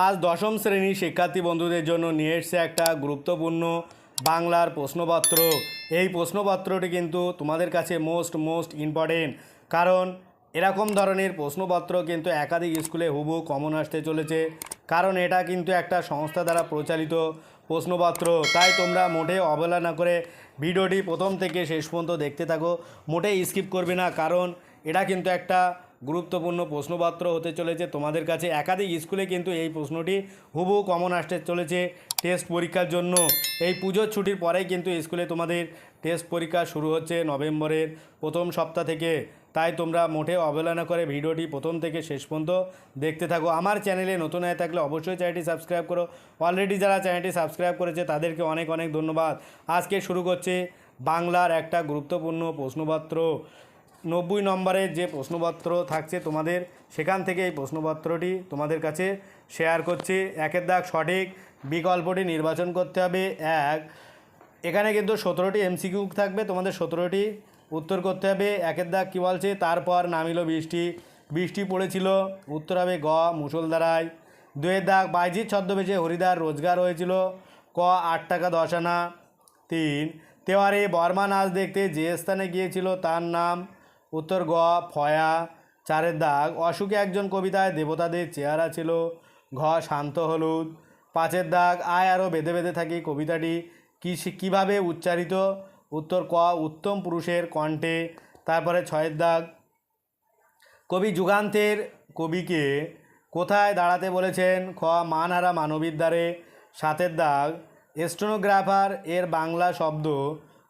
আজ দশম শ্রেণির শিক্ষার্থী বন্ধুদের জন্য নিয়ে এসছে একটা গুরুত্বপূর্ণ বাংলার প্রশ্নপত্র। এই প্রশ্নপত্রটি কিন্তু তোমাদের কাছে মোস্ট মোস্ট ইম্পর্টেন্ট কারণ এরকম ধরনের প্রশ্নপত্র কিন্তু একাধিক স্কুলে হুবু কমন আসতে চলেছে। কারণ এটা কিন্তু একটা সংস্থা দ্বারা পরিচালিত প্রশ্নপত্র। তাই তোমরা মোটে অবহেলা না করে ভিডিওটি প্রথম থেকে শেষ পর্যন্ত দেখতে থাকো। মোটেই স্কিপ করবে না। কারণ এটা কিন্তু একটা গুরুত্বপূর্ণ প্রশ্নপত্র হতে চলেছে তোমাদের কাছে। একাধিক স্কুলে কিন্তু এই প্রশ্নটি হুবহু কমন আসতে চলেছে টেস্ট পরীক্ষার জন্য। এই পুজোর ছুটির পরেই কিন্তু স্কুলে তোমাদের টেস্ট পরীক্ষা শুরু হচ্ছে নভেম্বরের প্রথম সপ্তাহ থেকে। তাই তোমরা মোটে অবহেলনা করে ভিডিওটি প্রথম থেকে শেষ পর্যন্ত দেখতে থাকো। আমার চ্যানেলে নতুন হয়ে থাকলে অবশ্যই চ্যানেলটি সাবস্ক্রাইব করো। অলরেডি যারা চ্যানেলটি সাবস্ক্রাইব করেছে, তাদেরকে অনেক অনেক ধন্যবাদ। আজকে শুরু করছে বাংলার একটা গুরুত্বপূর্ণ প্রশ্নপত্র। নব্বই নম্বরের যে প্রশ্নপত্র থাকছে তোমাদের, সেখান থেকে এই প্রশ্নপত্রটি তোমাদের কাছে শেয়ার করছি। একের দাগ সঠিক, বিকল্পটি নির্বাচন করতে হবে। এক, এখানে কিন্তু সতেরোটি এমসিকিউ থাকবে, তোমাদের সতেরোটি উত্তর করতে হবে। একের দাগ কী বলছে? তারপর নামিল বৃষ্টি বৃষ্টি পড়েছিল, উত্তর হবে গ মুসলধারায় দুয়ের দাগ, বাইজিৎ ছদ্মবেশে হরিদার রোজগার হয়েছিল, ক, আট টাকা দশ আনা। তিন, তেওয়ারে বর্মা নাচ দেখতে যে স্থানে গিয়েছিল তার নাম উত্তর গ ফয়া, চারের দাগ, অসুখে একজন কবিতায় দেবতাদের চেহারা ছিল, ঘ, শান্ত হলুদ, পাঁচের দাগ, আয় আরও বেঁধে বেঁধে থাকি কবিতাটি, কী কীভাবে উচ্চারিত, উত্তর ক, উত্তম পুরুষের কণ্ঠে, তারপরে ছয়ের দাগ, কবি যুগান্তের কবিকে কোথায় দাঁড়াতে বলেছেন, খ, মানহারা মানবীর দ্বারে, সাতের দাগ, স্টেনোগ্রাফার এর বাংলা শব্দ,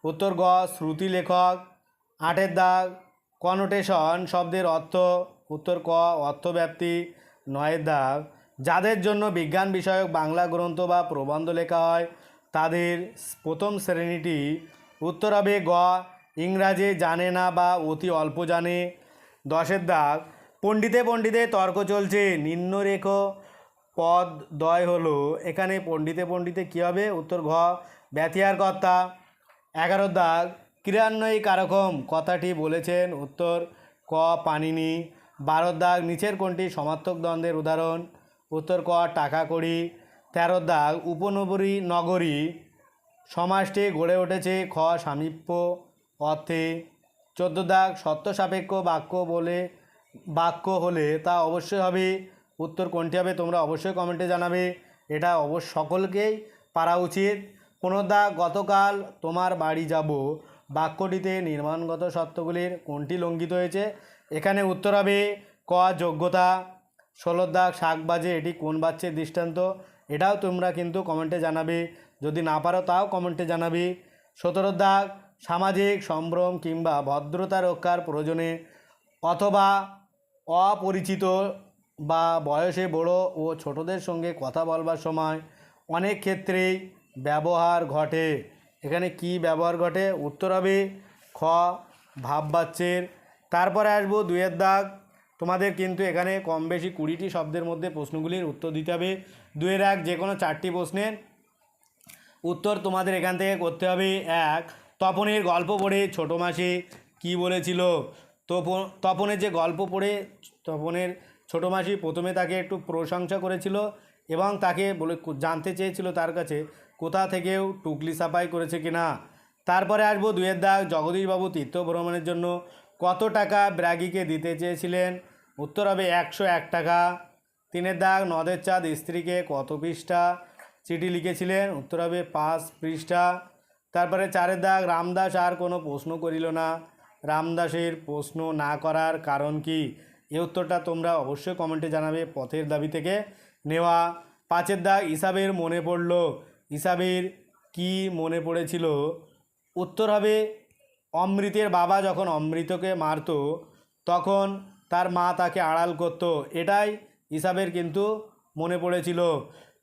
উত্তর গ, শ্রুতি লেখক, আটের দাগ কনোটেশন শব্দের অর্থ উত্তর ক, অর্থব্যাপ্তি, নয়ের দাগ। যাদের জন্য বিজ্ঞান বিষয়ক বাংলা গ্রন্থ বা প্রবন্ধ লেখা হয়, তাদের প্রথম শ্রেণীটি উত্তর হবে গ, ইংরাজি জানে না বা অতি অল্প জানে। দশের দাগ, পণ্ডিতে পণ্ডিতে তর্ক চলছে নিম্নরেখ পদ, দয় হলো। এখানে পণ্ডিতে পণ্ডিতে কী হবে? উত্তর ঘ ব্যথিয়ার কর্তা এগারো দাগ ক্রিয়ান্বয়ী কারকম কথাটি বলেছেন উত্তর ক পানিনি। বারো দাগ নিচের কোনটি সমার্থক দ্বন্দ্বের উদাহরণ। উত্তর ক টাকা কড়ি তেরো দাগ উপনগরী নগরী। সমাজটি গড়ে উঠেছে খ সামীপ্য অর্থে। চোদ্দ দাগ সত্য সাপেক্ষ বাক্য বলে, বাক্য হলে তা অবশ্যই হবে। উত্তর কোনটি হবে তোমরা অবশ্যই কমেন্টে জানাবে। এটা অবশ্য সকলকেই পারা উচিত। দাগ, গতকাল তোমার বাড়ি যাব। বাক্যটিতে নির্মাণগত সত্যগুলির কোনটি লঙ্ঘিত হয়েছে? এখানে উত্তর হবে ক, যোগ্যতা। ষোলো দাগ শাক বাজে, এটি কোন বাচ্চের দৃষ্টান্ত? এটাও তোমরা কিন্তু কমেন্টে জানাবে। যদি না পারো, তাও কমেন্টে জানাবে। সতেরো দাগ সামাজিক সম্ভ্রম কিংবা ভদ্রতা রক্ষার প্রয়োজনে অথবা অপরিচিত বা বয়সে বড় ও ছোটদের সঙ্গে কথা বলবার সময় অনেক ক্ষেত্রেই ব্যবহার ঘটে। এখানে কি ব্যবহার ঘটে? উত্তর হবে খ ভাববাচ্যের তারপরে আসব দুয়ের দাগ। তোমাদের কিন্তু এখানে কম বেশি কুড়িটি শব্দের মধ্যে প্রশ্নগুলির উত্তর দিতে হবে। দুয়ের এক যে কোনো চারটি প্রশ্নের। উত্তর তোমাদের এখান থেকে করতে হবে। এক, তপনের গল্প পড়ে ছোটো মাসি কী বলেছিল? তপন তপনের যে গল্প পড়ে তপনের ছোটো মাসি প্রথমে তাকে একটু প্রশংসা করেছিল এবং তাকে বলে, জানতে চেয়েছিল তার কাছে। কোথা থেকেও টুকলি সাফাই করেছে কিনা? তারপরে আসব দুয়ের দাগ। জগদীশবাবু তীর্থ ভ্রমণের জন্য কত টাকা ব্র্যাগিকে দিতে চেয়েছিলেন? উত্তর হবে একশো এক টাকা। তিনের দাগ, নদের চাঁদ, স্ত্রীকে কত পৃষ্ঠা? চিঠি লিখেছিলেন, উত্তর হবে পাঁচ পৃষ্ঠা। তারপরে চারের দাগ, রামদাস আর কোনো প্রশ্ন করিল না। রামদাসের প্রশ্ন না করার কারণ কি? এ উত্তরটা তোমরা অবশ্যই কমেন্টে জানাবে পথের দাবি থেকে নেওয়া। পাঁচের দাগ, ইসাবের মনে পড়ল। ইসাবের কি মনে পড়েছিল? উত্তর হবে, অমৃতের বাবা যখন অমৃতকে মারতো, তখন তার মা তাকে আড়াল করতো। এটাই হিসাবের কিন্তু মনে পড়েছিল।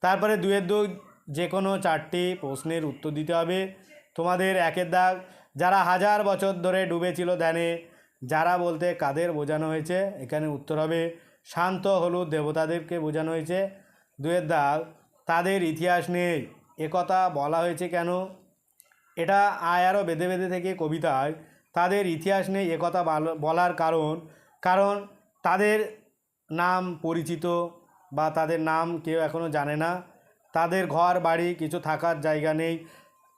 তারপরে দুয়ের দু যে কোনো চারটি প্রশ্নের উত্তর দিতে হবে। তোমাদের একের দাগ, যারা হাজার বছর ধরে ডুবেছিল ধ্যানে, যারা বলতে কাদের বোঝানো হয়েছে? এখানে উত্তর হবে, শান্ত হলুদ দেবতাদেরকে বোঝানো হয়েছে। দুয়ের দাগ, তাদের ইতিহাস নেই। একথা বলা হয়েছে কেন? এটা আয় আরও বেঁধে বেঁধে থেকে কবিতায় তাদের ইতিহাস নেই একথা বাল- বলার কারণ কারণ তাদের নাম পরিচিত বা তাদের নাম কেউ এখনও জানে না। তাদের ঘর, বাড়ি কিছু থাকার জায়গা নেই।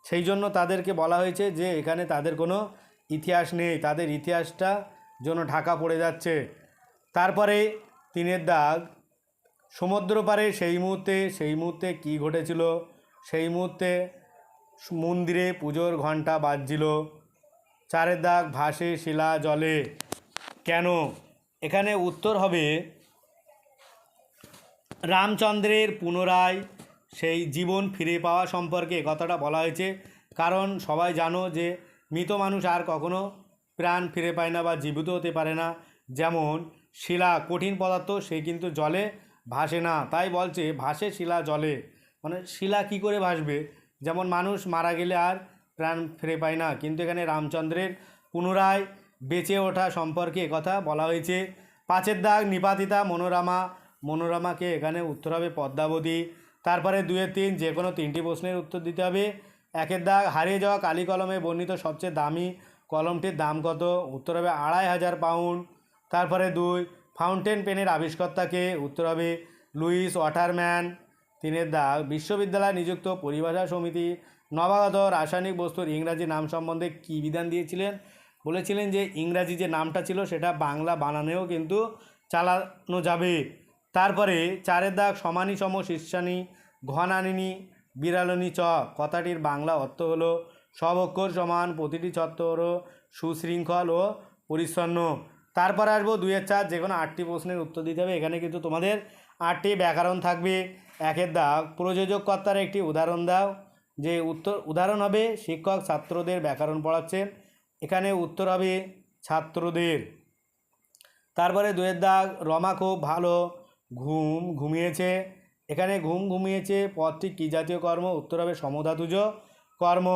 সেই জন্য তাদেরকে বলা হয়েছে যে, এখানে তাদের কোনো ইতিহাস নেই। তাদের ইতিহাসটা যেন ঢাকা পড়ে যাচ্ছে। তারপরে তিনের দাগ সমুদ্র পারে সেই মুহূর্তে সেই মুহূর্তে কি ঘটেছিল? সেই মুহূর্তে মন্দিরে পুজোর ঘণ্টা বাজছিল। চারের দাগ ভাসে শিলা জলে। কেন? এখানে উত্তর হবে রামচন্দ্রের পুনরায় সেই জীবন ফিরে পাওয়া সম্পর্কে কথাটা বলা হয়েছে। কারণ সবাই জানো যে মৃত মানুষ আর কখনো প্রাণ ফিরে পায় না বা জীবিত হতে পারে না। যেমন শিলা কঠিন পদার্থ, সে কিন্তু জলে ভাসে না। তাই বলছে, ভাসে শিলা জলে। মানে শিলা কি করে ভাসবে? যেমন মানুষ মারা গেলে আর প্রাণ ফিরে পায় না। কিন্তু এখানে রামচন্দ্রের পুনরায় বেঁচে ওঠা সম্পর্কে কথা বলা হয়েছে। পাঁচের দাগ, নিপাতিতা, মনোরমা। মনোরমাকে এখানে উত্তর হবে পদ্মাবতী। তারপরে দুয়ের তিন, যে কোনো তিনটি প্রশ্নের উত্তর দিতে হবে। একের দাগ, হারিয়ে যাওয়া কালি কলমে বর্ণিত সবচেয়ে দামি কলমটির দাম কত? উত্তর হবে আড়াই হাজার পাউন্ড। তারপরে দুই, ফাউন্টেন পেনের আবিষ্কর্তাকে উত্তর হবে লুইস ওয়াটারম্যান। তিনের দাগ। বিশ্ববিদ্যালয় নিযুক্ত পরিভাষা সমিতি নবাগত রাসায়নিক বস্তুর ইংরাজি নাম সম্বন্ধে কী বিধান দিয়েছিলেন? বলেছিলেন যে ইংরাজি যে নামটা ছিল সেটা বাংলা বানানেও কিন্তু চালানো যাবে। তারপরে চারের দাগ সমানি সম শীর্ষানি ঘনানিনি বিড়ালনি চ। কথাটির বাংলা অর্থ হলো সব অক্ষর সমান, প্রতিটি ছত্তর সুশৃঙ্খল ও পরিচ্ছন্ন। তারপরে আসব দুইয়ের চার। যে কোনো আটটি প্রশ্নের উত্তর দিতে হবে। এখানে কিন্তু তোমাদের আটটি ব্যাকরণ থাকবে একের দাগ প্রযোজক কর্তার একটি উদাহরণ দাও, যে উত্তর, উদাহরণ হবে শিক্ষক ছাত্রদের ব্যাকরণ পড়াচ্ছেন এখানে উত্তর হবে ছাত্রদের। তারপরে দুয়ের দাগ রমা খুব ভালো ঘুম ঘুমিয়েছে। এখানে ঘুম ঘুমিয়েছে, পদটি কী জাতীয় কর্ম? উত্তর হবে সমধাতুজ কর্ম।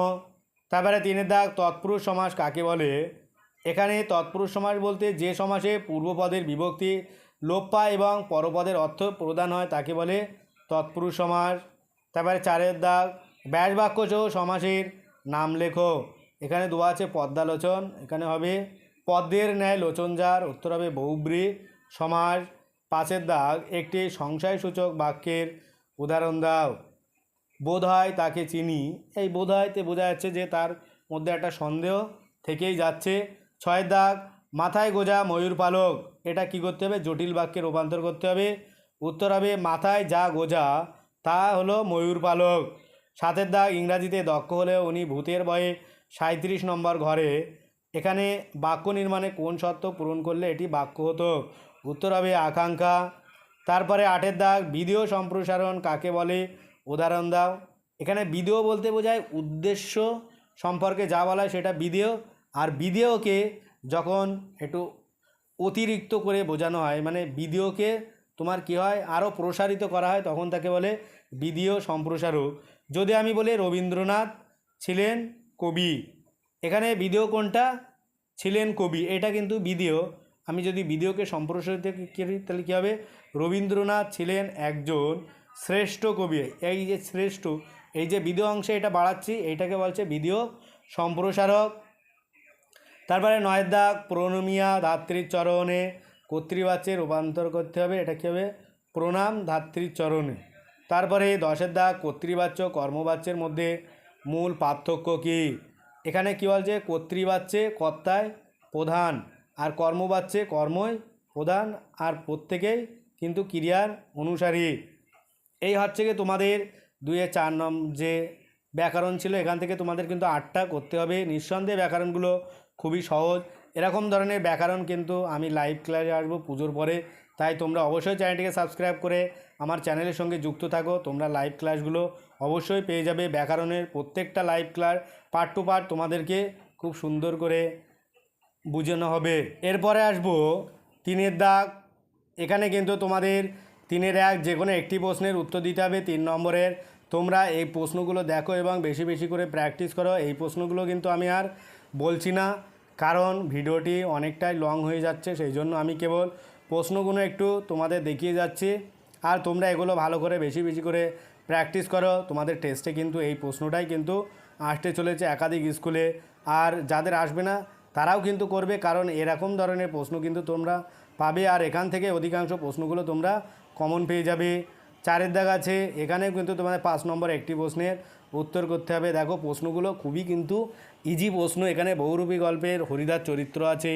তারপরে তিনের দাগ তৎপুরুষ সমাস কাকে বলে? এখানে তৎপুরুষ সমাস বলতে যে সমাসে পূর্বপদের বিভক্তি লোপ পায় এবং পরপদের অর্থ প্রদান হয় তাকে বলে তৎপুরুষ সমাস তারপরে চারের দাগ ব্যাস বাক্য সহ সমাসের নাম লেখো। এখানে দোয়া আছে পদ্মালোচন, এখানে হবে পদ্মের ন্যায় লোচন যার, উত্তর হবে বহুব্রী সমাস। পাঁচের দাগ, একটি সংশয়সূচক বাক্যের উদাহরণ দাও। বোধ হয় তাকে চিনি। এই বোধ হয়তে বোঝা যাচ্ছে যে তার মধ্যে একটা সন্দেহ থেকেই যাচ্ছে। ছয়ের দাগ মাথায় গোজা ময়ূর পালক। এটা কি করতে হবে? জটিল বাক্যে রূপান্তর করতে হবে। উত্তর হবে, মাথায় যা গোজা, তা হলো ময়ূর পালক। সাতের দাগ ইংরাজিতে দক্ষ হলেও উনি ভূতের বয়ে সাঁত্রিশ নম্বর ঘরে। এখানে বাক্য নির্মাণে কোন শর্ত পূরণ করলে এটি বাক্য হতো? উত্তর হবে, আকাঙ্ক্ষা। তারপরে আটের দাগ ভিডিও সম্প্রসারণ কাকে বলে? উদাহরণ দাও। এখানে ভিডিও বলতে বোঝায় উদ্দেশ্য সম্পর্কে যা বলা হয় সেটা ভিডিও আর ভিডিওকে যখন একটু অতিরিক্ত করে বোঝানো হয় মানে ভিডিওকে তোমার কি হয় আরও প্রসারিত করা হয়, তখন তাকে বলে ভিডিও সম্প্রসারক। যদি আমি বলি রবীন্দ্রনাথ ছিলেন কবি, এখানে ভিডিও কোনটা? ছিলেন কবি, এটা কিন্তু ভিডিও আমি যদি ভিডিওকে সম্প্রসারিত করি তাহলে কী হবে? রবীন্দ্রনাথ ছিলেন একজন শ্রেষ্ঠ কবি। এই যে শ্রেষ্ঠ, এই যে ভিডিও অংশে এটা বাড়াচ্ছি এইটাকে বলছে ভিডিও সম্প্রসারক। তারপরে নয়ের দাগ প্রণমিয়া ধাত্রীর চরণে কর্তৃবাচ্যে রূপান্তর করতে হবে। এটা কী হবে? প্রণাম ধাত্রীর চরণে। তারপরে দশের দাগ কর্তৃবাচ্য কর্মবাচ্যের মধ্যে মূল পার্থক্য কী? এখানে কী বলছে? কর্তৃবাচ্যে কর্তায় প্রধান আর কর্মবাচ্যে কর্মই প্রধান আর প্রত্যেকেই কিন্তু ক্রিয়ার অনুসারী। এই হচ্ছে গিয়ে তোমাদের দুয়ে চার নম যে ব্যাকরণ ছিল, এখান থেকে তোমাদের কিন্তু আটটা করতে হবে। নিঃসন্দেহে ব্যাকরণগুলো খুবই সহজ। এরকম ধরনের ব্যাকরণ কিন্তু আমি লাইভ ক্লাসে আসব পুজোর পরে। তাই তোমরা অবশ্যই চ্যানেলটিকে সাবস্ক্রাইব করে আমার চ্যানেলের সঙ্গে যুক্ত থাকো। তোমরা লাইভ ক্লাসগুলো অবশ্যই পেয়ে যাবে ব্যাকরণের প্রত্যেকটা live class part two part তোমাদেরকে খুব সুন্দর করে বুঝানো হবে। এরপরে আসব তিনের দাগ। এখানে কিন্তু তোমাদের তিনের এক যে কোনো একটি প্রশ্নের উত্তর দিতে হবে তিন নম্বরের। তোমরা এই প্রশ্নগুলো দেখো এবং বেশি বেশি করে প্র্যাকটিস করো। এই প্রশ্নগুলো কিন্তু আমি আর বলছি না, কারণ ভিডিওটি অনেকটাই লং হয়ে যাচ্ছে, সেই জন্য আমি কেবল প্রশ্নগুলো একটু তোমাদের দেখিয়ে যাচ্ছি। আর তোমরা এগুলো ভালো করে, বেশি বেশি করে প্র্যাকটিস করো। তোমাদের টেস্টে কিন্তু এই প্রশ্নটাই কিন্তু আসতে চলেছে একাধিক স্কুলে আর যাদের আসবে না, তারাও কিন্তু করবে, কারণ এরকম ধরনের প্রশ্ন কিন্তু তোমরা পাবে। আর এখান থেকে অধিকাংশ প্রশ্নগুলো তোমরা কমন পেয়ে যাবে। চারের দাগ আছে, এখানেও কিন্তু তোমাদের পাঁচ নম্বর একটি প্রশ্নের উত্তর করতে হবে। দেখো, প্রশ্নগুলো খুবই কিন্তু ইজি প্রশ্ন এখানে বহুরূপী গল্পের হরিদার চরিত্র আছে।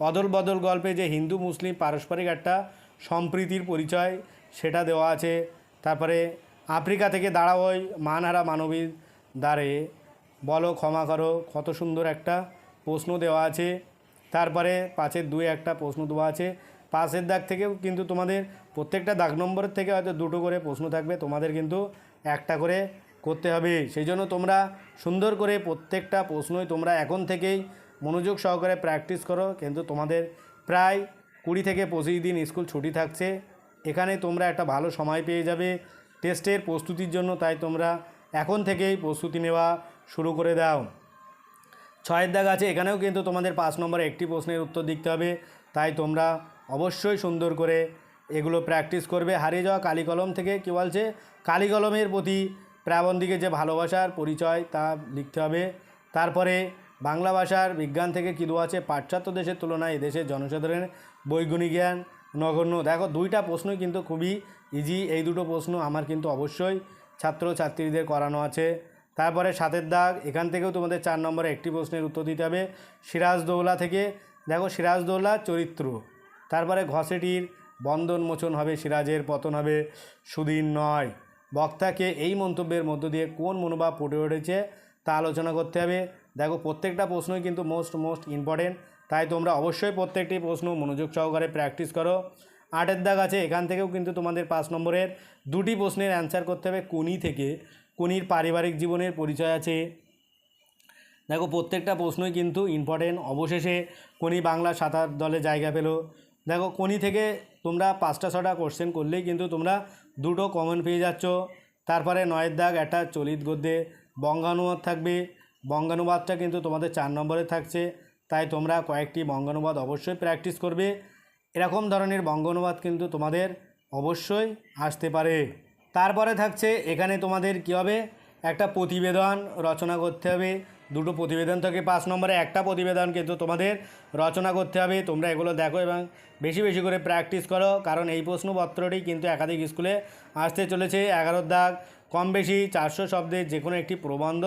অদল বদল গল্পে যে হিন্দু, মুসলিম পারস্পরিক একটা সম্প্রীতির পরিচয় সেটা দেওয়া আছে। তারপরে আফ্রিকা থেকে দাঁড়াও ওই মানহারা মানবীর দ্বারে। বলো, ক্ষমা করো, কত সুন্দর একটা প্রশ্ন দেওয়া আছে। তারপরে পাঁচের দুই একটা প্রশ্ন দেওয়া আছে। পাশের দাগ থেকেও কিন্তু তোমাদের প্রত্যেকটা দাগ নম্বরের থেকে হয়তো দুটো করে প্রশ্ন থাকবে। তোমাদের কিন্তু একটা করে করতে হবে। সেই জন্য তোমরা সুন্দর করে প্রত্যেকটা প্রশ্নই তোমরা এখন থেকেই মনোযোগ সহকারে প্র্যাকটিস করো। কিন্তু তোমাদের প্রায় কুড়ি থেকে পঁচিশ দিন স্কুল ছুটি থাকছে। এখানে তোমরা একটা ভালো সময় পেয়ে যাবে টেস্টের প্রস্তুতির জন্য। তাই তোমরা এখন থেকেই প্রস্তুতি নেওয়া শুরু করে দাও। ছয়ের দাগ আছে। এখানেও কিন্তু তোমাদের পাঁচ নম্বরে একটি প্রশ্নের উত্তর দিতে হবে। তাই তোমরা অবশ্যই সুন্দর করে এগুলো প্র্যাকটিস করবে। হারিয়ে যাওয়া কালিকলম থেকে কী বলছে? কালিকলমের প্রতি প্রাবন্ধিকে যে ভালোবাসার পরিচয় তা লিখতে হবে। তারপরে বাংলা ভাষার বিজ্ঞান থেকে কী দেওয়া আছে? পাশ্চাত্য দেশের তুলনায় এদেশের জনসাধারণের বৈজ্ঞানিক জ্ঞান নগণ্য। দেখো, দুইটা প্রশ্নই কিন্তু খুবই ইজি এই দুটো প্রশ্ন আমার কিন্তু অবশ্যই ছাত্র ছাত্রীদের করানো আছে। তারপরে সাতের দাগ, এখান থেকেও তোমাদের চার নম্বরে একটি প্রশ্নের উত্তর দিতে হবে। সিরাজদৌলা থেকে, দেখো সিরাজদৌলা চরিত্র। তারপরে ঘসেটির বন্ধন মোচন হবে, সিরাজের পতন হবে সুদিন নয়। বক্তাকে এই মন্তব্যের মধ্য দিয়ে কোন মনোভাব ফুটে উঠেছে তা আলোচনা করতে হবে। দেখো, প্রত্যেকটা প্রশ্নই কিন্তু মোস্ট মোস্ট ইম্পর্টেন্ট তাই তোমরা অবশ্যই প্রত্যেকটি প্রশ্ন মনোযোগ সহকারে প্র্যাকটিস করো। আটের দাগ আছে, এখান থেকেও কিন্তু তোমাদের পাঁচ নম্বরের দুটি প্রশ্নের অ্যান্সার করতে হবে কোনি থেকে। কোনির পারিবারিক জীবনের পরিচয় আছে। দেখো, প্রত্যেকটা প্রশ্নই কিন্তু ইম্পর্টেন্ট অবশেষে কোনি বাংলা সাঁতার দলে জায়গা পেল। দেখো, কোনি থেকে তোমরা পাঁচটা, ছটা কোশ্চেন করলেই কিন্তু তোমরা দুটো কমন পেয়ে যাচ্ছ। তারপরে নয়ের দাগ, একটা চলিত গদ্যে। বঙ্গানুবাদ থাকবে। বঙ্গানুবাদটা কিন্তু তোমাদের চার নম্বরে থাকছে। তাই তোমরা কয়েকটি বঙ্গানুবাদ অবশ্যই প্র্যাকটিস করবে। এরকম ধরনের বঙ্গানুবাদ কিন্তু তোমাদের অবশ্যই আসতে পারে। তারপরে থাকছে, এখানে তোমাদের কী হবে? একটা প্রতিবেদন রচনা করতে হবে। দুটো প্রতিবেদন থেকে, পাঁচ নম্বরে একটা প্রতিবেদন কিন্তু তোমাদের রচনা করতে হবে। তোমরা এগুলো দেখো এবং বেশি বেশি করে প্র্যাকটিস করো, কারণ এই প্রশ্নপত্রটি কিন্তু একাধিক স্কুলে আসতে চলেছে। এগারো দাগ, কম বেশি চারশো শব্দের যে কোনো একটি প্রবন্ধ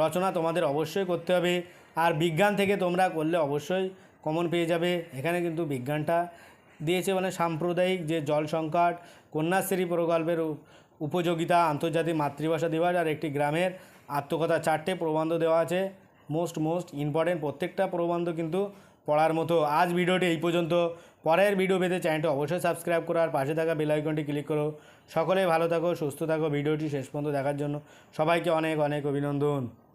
রচনা তোমাদের অবশ্যই করতে হবে। আর বিজ্ঞান থেকে তোমরা করলে অবশ্যই কমন পেয়ে যাবে। এখানে কিন্তু বিজ্ঞানটা দিয়েছে মানে সাম্প্রদায়িক যে জল সংকট, কন্যাশ্রী প্রকল্পের উপযোগিতা, আন্তর্জাতিক মাতৃভাষা দিবস আর একটি গ্রামের আত্মকথা চারটে প্রবন্ধ দেওয়া আছে। মোস্ট মোস্ট ইম্পর্টেন্ট প্রত্যেকটা প্রবন্ধ কিন্তু পড়ার মতো। আজ ভিডিওটি এই পর্যন্ত। পরের ভিডিও পেতে চ্যানেলটি অবশ্যই সাবস্ক্রাইব করো আর পাশে থাকা বেল আইকনটি ক্লিক করো। সকলে ভালো থাকো, সুস্থ থাকো। ভিডিওটি শেষ পর্যন্ত দেখার জন্য সবাইকে অনেক অনেক অভিনন্দন।